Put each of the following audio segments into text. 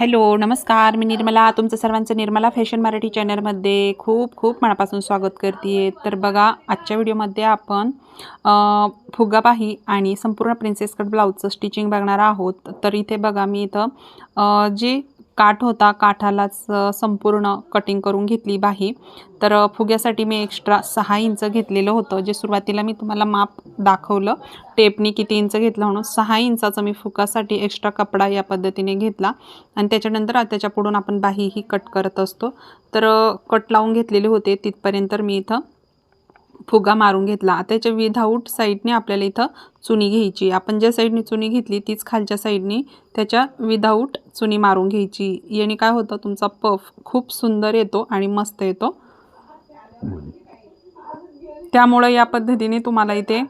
Hello नमस्कार. मी निर्मला. तुमचं सर्वांचं निर्मला फॅशन मराठी चॅनलमध्ये खूप खूप मनापासून स्वागत करते. तर बघा आजच्या व्हिडिओमध्ये आपण फुगाबाही आणि संपूर्ण प्रिन्सेस कट ब्लाऊजचं स्टिचिंग बघणार आहोत. तर इथे बघा मी इथं जे काठ होता काठालाच संपूर्ण कटिंग करून घेतली बाही. तर फुग्यासाठी मी एक्स्ट्रा सहा इंच घेतलेलं होतं जे सुरुवातीला मी तुम्हाला माप दाखवलं. टेपनी किती इंच घेतलं म्हणून सहा इंचाचा मी फुगासाठी एक्स्ट्रा कपडा या पद्धतीने घेतला. आणि त्याच्यानंतर त्याच्या पुढून आपण बाही ही कट करत असतो. तर कट लावून घेतलेले होते तिथपर्यंत मी इथं फुगा मारून घेतला. आता त्याच्या विदाऊट साईडने आपल्याला इथं चुनी घ्यायची. आपण ज्या साईडने चुनी घेतली तीच खालच्या साईडने त्याच्या विदाऊट चुनी मारून घ्यायची. याने काय होतं? तुमचा पफ खूप सुंदर येतो आणि मस्त येतो. त्यामुळं या पद्धतीने तुम्हाला इथे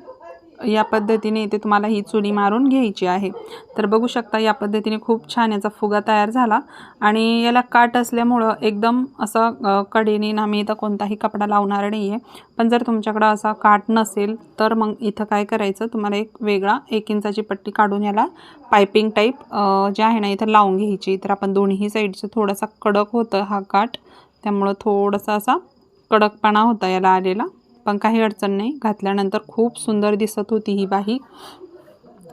या पद्धतीने इथे तुम्हाला ही चुनी मारून घ्यायची आहे. तर बघू शकता या पद्धतीने खूप छान याचा फुगा तयार झाला. आणि याला काट असल्यामुळं एकदम असं कडेने ना मी इथं कोणताही कपडा लावणार नाही आहे पण जर तुमच्याकडं असा काट नसेल तर मग इथं काय करायचं? तुम्हाला एक वेगळा एक इंचाची पट्टी काढून याला पायपिंग टाईप जे आहे ना इथं लावून घ्यायची. तर आपण दोन्ही साईडचं थोडासा कडक होतं हा काठ त्यामुळं थोडासा असा कडकपणा होता याला आलेला. पण काही अडचण नाही. घातल्यानंतर खूप सुंदर दिसत होती ही बाही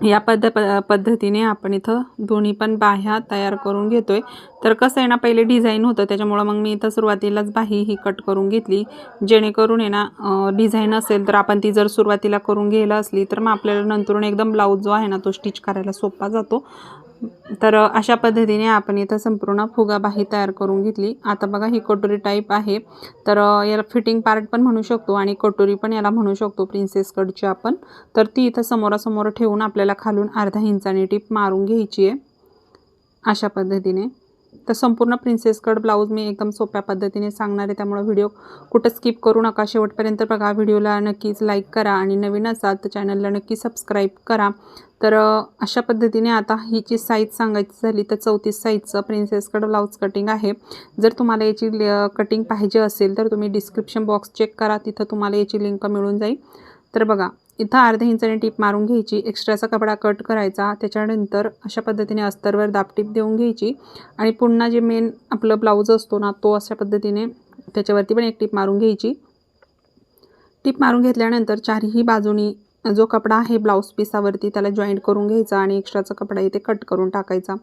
या पद्ध प पद्धतीने आपण इथं दोन्ही पण बाह्या तयार करून घेतो आहे तर कसं आहे ना पहिले डिझाईन होतं. त्याच्यामुळं मग मी इथं सुरुवातीलाच बाही ही कट करून घेतली. जेणेकरून आहे ना डिझाईन असेल तर आपण ती जर सुरुवातीला करून घ्यायला असली तर मग आपल्याला नंतरून एकदम ब्लाऊज जो आहे ना तो स्टिच करायला सोपा जातो. तर अशा पद्धतीने आपण इथं संपूर्ण फुगा बाही तयार करून घेतली. आता बघा ही कटोरी टाईप आहे. तर याला फिटिंग पार्ट पण म्हणू शकतो आणि कटोरी पण याला म्हणू शकतो प्रिन्सेस कटची आपण. तर ती इथं समोरासमोर ठेवून आपल्याला खालून अर्धा इंचाने टीप मारून घ्यायची आहे. अशा पद्धतीने. तर संपूर्ण प्रिन्सेस कट ब्लाऊज मी एकदम सोप्या पद्धतीने सांगणार आहे. त्यामुळे व्हिडिओ कुठं स्किप करू नका. शेवटपर्यंत बघा व्हिडिओला नक्कीच लाईक करा आणि नवीन असाल तर चॅनलला नक्की सबस्क्राईब करा. तर अशा पद्धतीने आता हिची साईज सांगायची झाली तर चौतीस साईजचं प्रिन्सेस कट ब्लाऊज कटिंग आहे. जर तुम्हाला याची कटिंग पाहिजे असेल तर तुम्ही डिस्क्रिप्शन बॉक्स चेक करा. तिथं तुम्हाला याची लिंक मिळून जाईल. तर बघा इथं अर्धा इंचाने टीप मारून घ्यायची एक्स्ट्राचा कपडा कट करायचा त्याच्यानंतर अशा पद्धतीने अस्तरवर दापटीप देऊन घ्यायची आणि पुन्हा जे मेन आपलं ब्लाऊज असतो ना तो अशा पद्धतीने त्याच्यावरती पण एक टीप मारून घ्यायची. टीप मारून घेतल्यानंतर चारही बाजूनी जो कपडा आहे ब्लाऊज पिसावरती त्याला जॉईंट करून घ्यायचा आणि एक्स्ट्राचा कपडा इथे कट करून टाकायचा.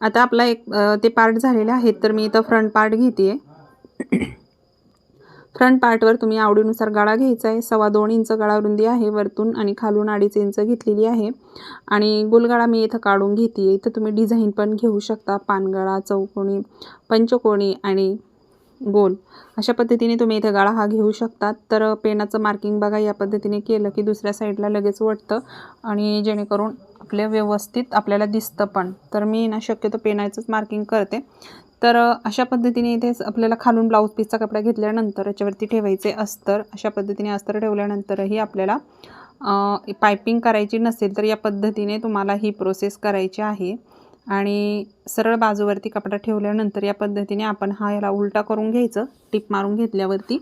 आता आपला एक ते पार्ट झालेले आहेत तर मी इथं फ्रंट पार्ट घेते फ्रंट पार्टवर तुम्ही आवडीनुसार गळा घ्यायचा आहे. सव्वा दोन इंच गळा रुंदी आहे वरतून आणि खालून अडीच इंच घेतलेली आहे. आणि गुलगळा मी इथं काढून घेते इथं तुम्ही डिझाईन पण घेऊ शकता. पानगळा चौकोणी पंचकोणी आणि गोल. अशा पद्धतीने तुम्ही इथं गळा हा घेऊ शकतात तर पेनाचं मार्किंग बघा. या पद्धतीने केलं की दुसऱ्या साईडला लगेच वाटतं आणि जेणेकरून आपल्या व्यवस्थित आपल्याला दिसतं पण. तर मी ना शक्यतो पेनाचंच मार्किंग करते. तर अशा पद्धतीने इथे आपल्याला खालून ब्लाऊज पीसचा कपडा घेतल्यानंतर याच्यावरती ठेवायचे अस्तर. अशा पद्धतीने अस्तर ठेवल्यानंतरही आपल्याला पायपिंग करायची नसेल तर या पद्धतीने तुम्हाला ही प्रोसेस करायची आहे. आणि सरळ बाजूवरती कपडा ठेवल्यानंतर या पद्धतीने आपण हा याला उलटा करून घ्यायचं. टिप मारून घेतल्यावरती.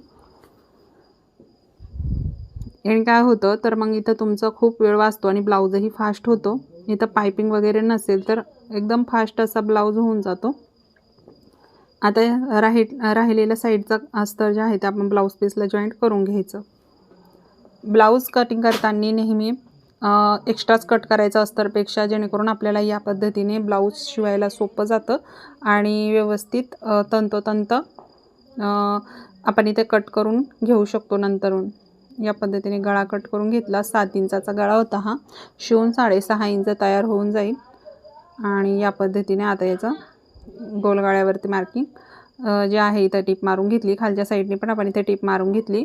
आणि काय होतं तर मग इथं तुमचं खूप वेळ वाचतो आणि ब्लाऊजही फास्ट होतो. इथं पायपिंग वगैरे नसेल तर एकदम फास्ट असा ब्लाऊज होऊन जातो. आता राहि राहिलेलं साईडचा अस्तर जे आहे ते आपण ब्लाऊज पीसला जॉईंट करून घ्यायचं. ब्लाऊज कटिंग करताना नेहमी एक्स्ट्राच कट करायचं अस्तरपेक्षा जेणेकरून आपल्याला या पद्धतीने ब्लाऊज शिवायला सोपं जातं आणि व्यवस्थित तंतोतंत आपण इथे कट करून घेऊ शकतो नंतरून. या पद्धतीने गळा कट करून घेतला सात इंचाचा गळा होता हा. शिवून साडेसहा इंच तयार होऊन जाईल. आणि या पद्धतीने आता याचं गोलगाळ्यावरती मार्किंग जे आहे इथं टीप मारून घेतली. खालच्या साईडने पण आपण इथे टीप मारून घेतली.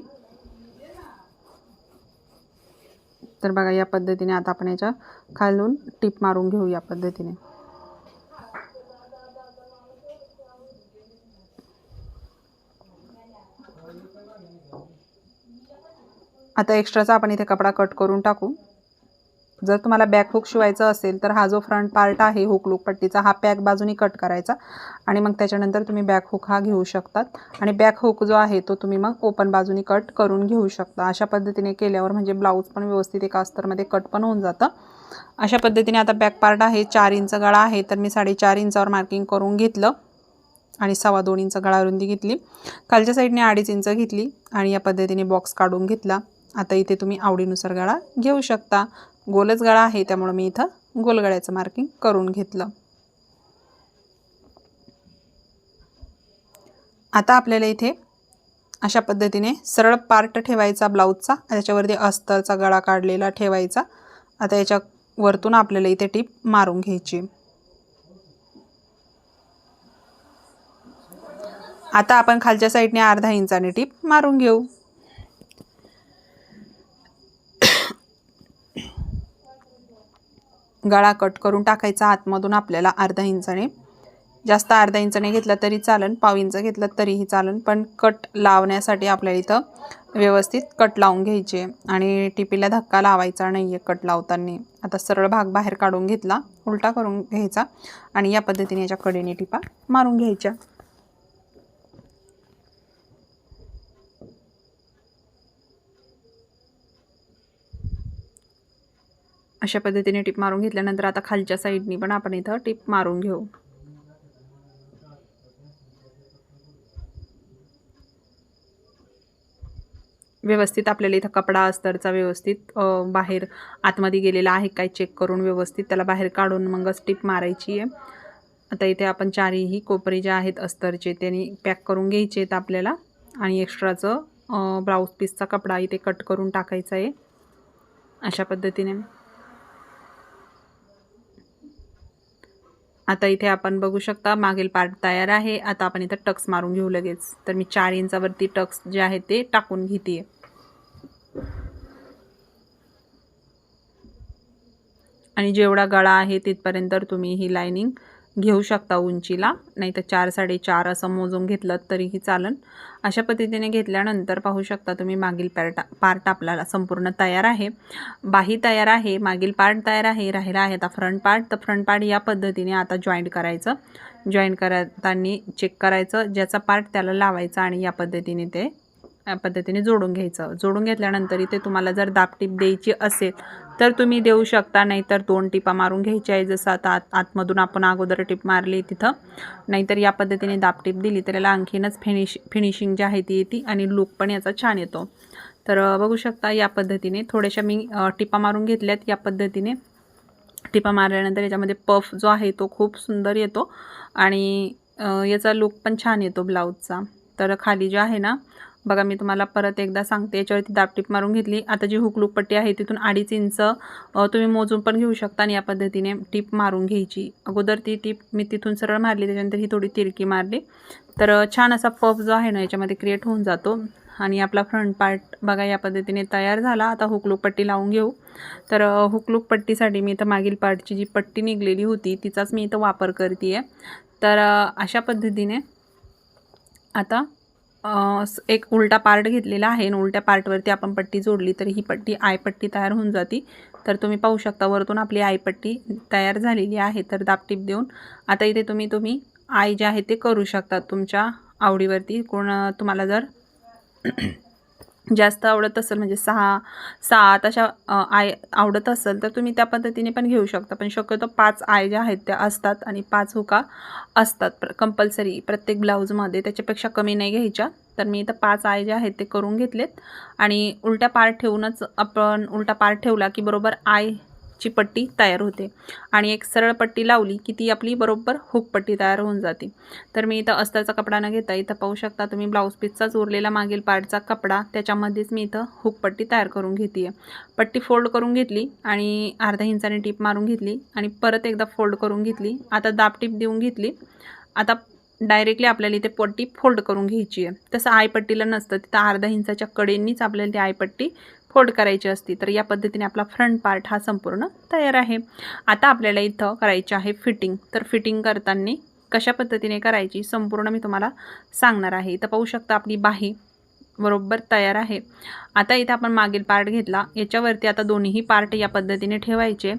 तर बघा या पद्धतीने आता आपण याच्या खालून टीप मारून घेऊ या पद्धतीने. आता एक्स्ट्राचा आपण इथे कपडा कट करून टाकू. जर तुम्हाला बॅक हुक शिवायचं असेल तर हा जो फ्रंट पार्ट आहे हुक लूक पट्टीचा हा पॅक बाजूनी कट करायचा. आणि मग त्याच्यानंतर तुम्ही बॅक हुक हा घेऊ शकतात. आणि बॅक हुक जो आहे तो तुम्ही मग ओपन बाजूनी कट करून घेऊ शकता. अशा पद्धतीने केल्यावर म्हणजे ब्लाऊज पण व्यवस्थित एका अस्तरमध्ये कट पण होऊन जातं. अशा पद्धतीने आता बॅक पार्ट आहे चार इंच गळा आहे तर मी साडेचार इंचावर मार्किंग करून घेतलं. आणि सव्वा दोन इंच गळा रुंदी घेतली. खालच्या साईडने अडीच इंच घेतली. आणि या पद्धतीने बॉक्स काढून घेतला. आता इथे तुम्ही आवडीनुसार गळा घेऊ शकता. गोलच गळा आहे त्यामुळं मी इथं गोलगळ्याचं मार्किंग करून घेतलं. आता आपल्याला इथे अशा पद्धतीने सरळ पार्ट ठेवायचा ब्लाऊजचा त्याच्यावरती अस्तरचा गळा काढलेला ठेवायचा. आता याच्या वरतून आपल्याला इथे टीप मारून घ्यायची. आता आपण खालच्या साईडने अर्धा इंचाने टीप मारून घेऊ. गळा कट करून टाकायचा आतमधून आपल्याला अर्धा इंचाने. जास्त अर्धा इंचाने घेतला तरी चालन पाव इंच घेतलं तरीही चालन पण कट लावण्यासाठी आपल्याला इथं व्यवस्थित कट लावून घ्यायचे. आणि टिपीला धक्का लावायचा नाही आहे कट लावताना. आता सरळ भाग बाहेर काढून घेतला उलटा करून घ्यायचा आणि या पद्धतीने याच्या कडेने टिपा मारून घ्यायच्या. अशा पद्धतीने टिप मारून घेतल्यानंतर आता खालच्या साईडनी पण आपण इथं टिप मारून घेऊ. व्यवस्थित आपल्याला इथं कपडा अस्तरचा व्यवस्थित बाहेर आतमध्ये गेलेला आहे काय चेक करून व्यवस्थित त्याला बाहेर काढून मगच टिप मारायची आहे. आता इथे आपण चारही कोपरे जे आहेत अस्तरचे त्यांनी पॅक करून घ्यायचे आहेत आपल्याला आणि एक्स्ट्राचं ब्लाऊज पीसचा कपडा इथे कट करून टाकायचा आहे. अशा पद्धतीने. आता इथे आपण बघू शकता मागील पार्ट तयार आहे. आता आपण इथं टक्स मारून घेऊ लगेच. तर मी चार इंचावरती टक्स जे आहे ते टाकून घेते आणि जेवढा गळा आहे तिथपर्यंत तुम्ही ही लायनिंग घेऊ शकता उंचीला. नाही तर चार साडेचार असं मोजून घेतलं तरीही चालन. अशा पद्धतीने घेतल्यानंतर पाहू शकता तुम्ही मागील पॅरटा पार्ट आपल्याला संपूर्ण तयार आहे. बाही तयार आहे मागील पार्ट तयार आहे राहिला आहे आता फ्रंट पार्ट तर फ्रंट पार्ट या पद्धतीने आता जॉईंट करायचं. जॉईंट करताना चेक करायचं ज्याचा पार्ट त्याला लावायचा आणि या पद्धतीने ते या पद्धतीने जोडून घ्यायचं. जोडून घेतल्यानंतर इथे तुम्हाला जर दाबटीप द्यायची असेल तर तुम्ही देऊ शकता. नाहीतर दोन टिपा मारून घ्यायची आहे जसं आता आत आतमधून आपण अगोदर टिप मारली तिथं. नाहीतर या पद्धतीने दाबटीप दिली तर याला आणखीनच फिनिश फिनिशिंग जी आहे ती येते आणि लुक पण याचा छान येतो. तर बघू शकता या पद्धतीने थोड्याशा मी टिपा मारून घेतल्यात. या पद्धतीने टिपा मारल्यानंतर याच्यामध्ये पफ जो आहे तो खूप सुंदर येतो आणि याचा लुक पण छान येतो ब्लाऊजचा. तर खाली जो आहे ना बघा मी तुम्हाला परत एकदा सांगते. याच्यावरती दापटीप मारून घेतली. आता जी हुकलूक पट्टी आहे तिथून अडीच इंच तुम्ही मोजून पण घेऊ शकता आणि या पद्धतीने टीप मारून घ्यायची. अगोदर ती टीप मी तिथून सरळ मारली त्याच्यानंतर ही थोडी तिरकी मारली. तर छान असा पफ जो आहे ना याच्यामध्ये क्रिएट होऊन जातो. आणि आपला फ्रंट पार्ट बघा या पद्धतीने तयार झाला. आता हुकलूक पट्टी लावून घेऊ. तर हुकलूक पट्टीसाठी मी इथं मागील पार्टची जी पट्टी निघलेली होती तिचाच मी इथं वापर करते आहे तर अशा पद्धतीने आता एक उलटा पार्ट घेतलेला आहे आणि उलट्या पार्टवरती आपण पट्टी जोडली तर ही पट्टी आयपट्टी तयार होऊन जाते. तर तुम्ही पाहू शकता वरतून आपली आयपट्टी तयार झालेली आहे. तर दापटीप देऊन आता इथे तुम्ही तुम्ही आय जे आहे ते करू शकता. तुमच्या आवडीवरती कोण तुम्हाला जर जास्त आवडत असेल म्हणजे सहा सात अशा आय आवडत असेल तर तुम्ही त्या पद्धतीने पण घेऊ शकता. पण शक्यतो पाच आय ज्या आहेत त्या असतात आणि पाच हुका असतात. प्र कंपल्सरी प्रत्येक ब्लाऊजमध्ये त्याच्यापेक्षा कमी नाही घ्यायच्या. तर मी इथं पाच आय जे आहेत ते करून घेतलेत. आणि उलट्या पार्ट ठेवूनच आपण उलटा पार्ट ठेवला की बरोबर आय ची पट्टी तयार होते. आणि एक सरळ पट्टी लावली की ती आपली बरोबर हुक पट्टी तयार होऊन जाते. तर मी इथं अस्ताचा कपडा न घेता इथं पाहू शकता तुम्ही ब्लाऊज पीसचाच उरलेला मागील पार्टचा कपडा त्याच्यामध्येच मी इथं हुक पट्टी तयार करून घेते पट्टी फोल्ड करून घेतली आणि अर्धा इंचाने टीप मारून घेतली आणि परत एकदा फोल्ड करून घेतली. आता दाब टीप देऊन घेतली. आता डायरेक्टली आपल्याला इथे पट्टी फोल्ड करून घ्यायची आहे तसं आयपट्टीला नसतं. तिथं अर्धा इंचाच्या कडेंनीच आपल्याला ती आयपट्टी फोल्ड करायची असती तर या पद्धतीने आपला फ्रंट पार्ट हा संपूर्ण तयार आहे. आता आपल्याला इथं करायची आहे फिटिंग. तर फिटिंग करताना कशा पद्धतीने करायची संपूर्ण मी तुम्हाला सांगणार आहे. इथं पाहू शकता आपली बाही बरोबर तयार आहे. आता इथं आपण मागील पार्ट घेतला. याच्यावरती आता दोन्हीही पार्ट या पद्धतीने ठेवायचे.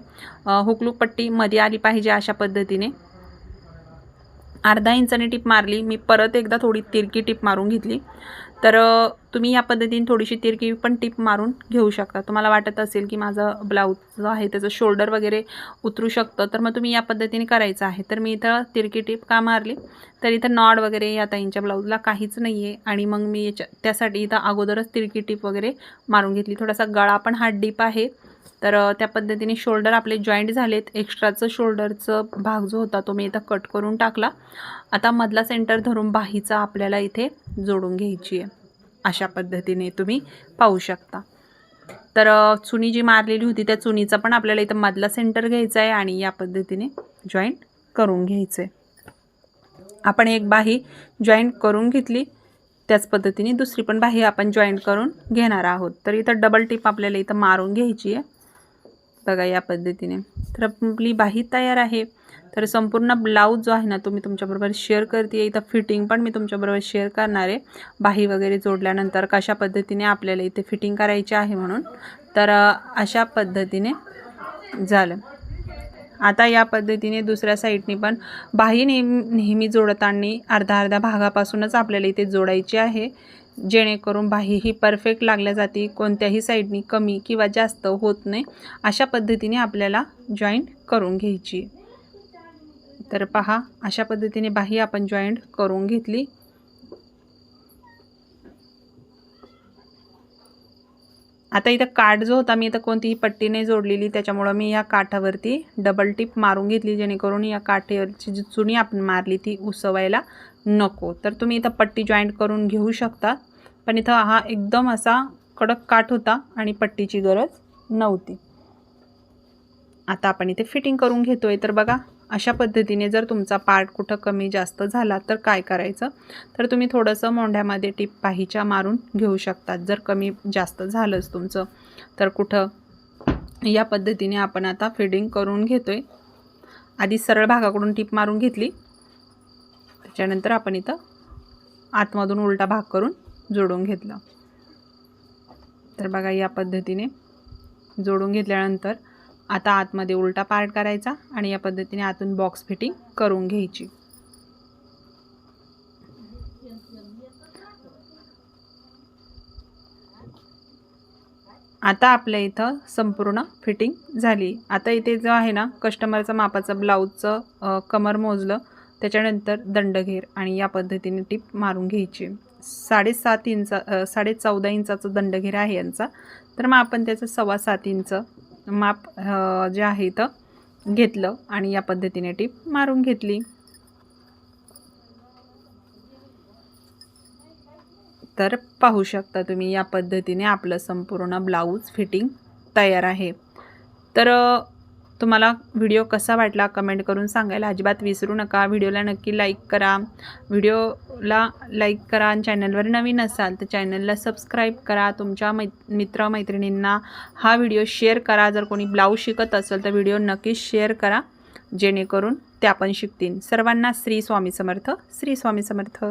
हुकलूक पट्टी मध्ये आली पाहिजे अशा पद्धतीने. अर्धा इंचाने टीप मारली. मी परत एकदा थोडी तिरकी टीप मारून घेतली. तर तुम्ही या पद्धतीने थोडीशी तिरकी पण टिप मारून घेऊ शकता. तुम्हाला वाटत असेल की माझं ब्लाऊज जो आहे त्याचं शोल्डर वगैरे उतरू शकतं तर मग तुम्ही या पद्धतीने करायचं आहे. तर मी इथं तिरकी टीप का मारली? तर इथं नॉड वगैरे या ताईंच्या ब्लाऊजला काहीच नाही आहे आणि मग मी याच्या त्यासाठी इथं अगोदरच तिरकी टीप वगैरे मारून घेतली. थोडासा गळा पण हा डीप आहे. तर त्या पद्धतीने शोल्डर आपले जॉईंट झालेत. एक्स्ट्राचं शोल्डरचं भाग जो होता तो मी इथं कट करून टाकला. आता मधला सेंटर धरून बाहीचा आपल्याला इथे जोडून घ्यायची आहे. अशा पद्धतीने तुम्ही पाहू शकता. तर चुनी जी मारलेली होती त्या चुनीचा पण आपल्याला इथं मधला सेंटर घ्यायचा आहे आणि या पद्धतीने जॉईंट करून घ्यायचं आहे. आपण एक बाही जॉईंट करून घेतली. त्याच पद्धतीने दुसरी पण बाही आपण जॉईंट करून घेणार आहोत. तर इथं डबल टिप आपल्याला इथं मारून घ्यायची आहे. बघा या पद्धतीने. तर आपली बाही तयार आहे. तर संपूर्ण ब्लाऊज जो आहे ना तो मी तुमच्याबरोबर शेअर करते इथं फिटिंग पण मी तुमच्याबरोबर शेअर करणार आहे. बाही वगैरे जोडल्यानंतर कशा पद्धतीने आपल्याला इथे फिटिंग करायची आहे म्हणून. तर अशा पद्धतीने झालं. आता या पद्धतीने दुसऱ्या साईडनी पण बाही नेहमी नेहमी जोडताना अर्धा अर्धा भागापासूनच आपल्याला इथे जोडायची आहे. जेणेकरून बाही ही परफेक्ट लागल्या जाते कोणत्याही साईडनी कमी किंवा जास्त होत नाही अशा पद्धतीने आपल्याला जॉईंट करून घ्यायची. तर पहा अशा पद्धतीने बाही आपण जॉईंट करून घेतली. आता इथं काठ जो होता मी इथं कोणतीही पट्टी नाही जोडलेली त्याच्यामुळं मी या काठावरती डबल टिप मारून घेतली जेणेकरून या काठेवरची जी चुनी आपण मारली ती उसवायला नको. तर तुम्ही इथं पट्टी जॉईंट करून घेऊ शकता. पण इथं हा एकदम असा कडक काठ होता आणि पट्टीची गरज नव्हती. आता आपण इथे फिटिंग करून घेतोय. तर बघा अशा पद्धतीने जर तुमचा पार्ट कुठं कमी जास्त झाला तर काय करायचं? तर तुम्ही थोडंसं मोंढ्यामध्ये टीप पाहिच्या मारून घेऊ शकतात. जर कमी जास्त झालंच तुमचं तर कुठं? या पद्धतीने आपण आता फिडिंग करून घेतो आहे आधी सरळ भागाकडून टीप मारून घेतली. त्याच्यानंतर आपण इथं आतमधून उलटा भाग करून जोडून घेतलं. तर बघा या पद्धतीने जोडून घेतल्यानंतर आता आतमध्ये उलटा पार्ट करायचा आणि या पद्धतीने आतून बॉक्स फिटिंग करून घ्यायची. आता आपल्या इथं संपूर्ण फिटिंग झाली. आता इथे जो आहे ना कस्टमरचं मापाचं ब्लाऊजचं कमर मोजलं त्याच्यानंतर दंडघेर आणि या पद्धतीने टिप मारून घ्यायची. साडेसात इंचा साडे चौदा इंचाचं दंडघेर आहे यांचा. तर मग आपण त्याचं सव्वा सात इंच माप जे आहे इथं घेतलं आणि या पद्धतीने टीप मारून घेतली. तर पाहू शकता तुम्ही या पद्धतीने आपलं संपूर्ण ब्लाऊज फिटिंग तयार आहे. तर तुम्हाला व्हिडिओ कसा वाटला कमेंट करून सांगायला अजिबात विसरू नका. व्हिडिओला नक्की लाईक करा. व्हिडिओला लाईक करा आणि चॅनलवर नवीन असाल तर चॅनलला सबस्क्राईब करा. तुमच्या मै मित्रमैत्रिणींना हा व्हिडिओ शेअर करा. जर कोणी ब्लाऊज शिकत असेल तर व्हिडिओ नक्कीच शेअर करा. जेणेकरून त्या पण शिकतील. सर्वांना श्री स्वामी समर्थ. श्री स्वामी समर्थ.